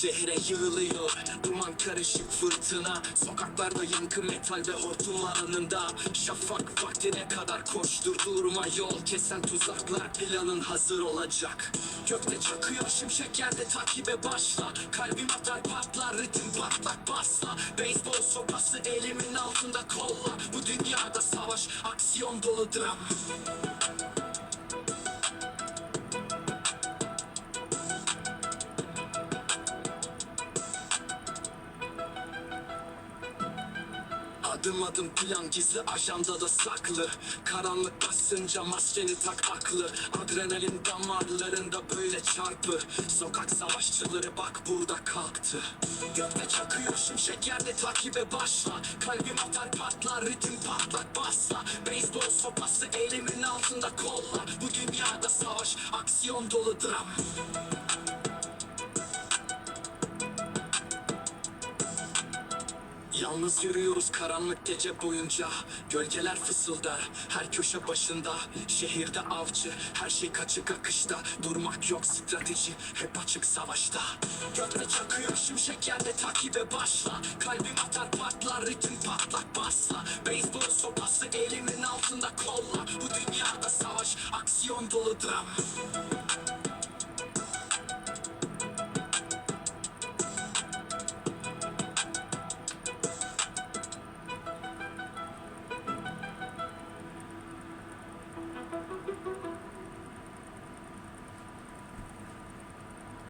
şehre yığılıyor. Duman karışık fırtına. Sokaklarda yankı metal ve hortumlar anında. Şafak vaktine kadar koştur durma yol. Kesen tuzaklar planın hazır olacak. Gökte çakıyor şimşek yerde takibe başla. Kalbim atar patlar ritim patlak basla. Beyzbol sopası elimin altında kolla. Bu dünyada savaş aksiyon dolu dram Adım adım plan gizli ajandada saklı. Karanlık basınca maskeni tak aklı. Adrenalin damarlarında böyle çarpı. Sokak savaşçıları bak burada kalktı. Gökte çakıyor şimşek yerde takibe başla. Kalbim atar patlar ritim patlak basla. Beyzbol sopası elimin altında kolla. Bu dünyada savaş aksiyon dolu dram Yalnız yürüyoruz karanlık gece boyunca. Gölgeler fısıldar her köşe başında. Şehirde avcı her şey kaçık akışta. Durmak yok strateji hep açık savaşta. Gökte çakıyor şimşek yerde takibe başla. Kalbim atar patlar ritim patlak basla. Beyzbol sopası elimin altında kolla. Bu dünyada savaş aksiyon dolu dram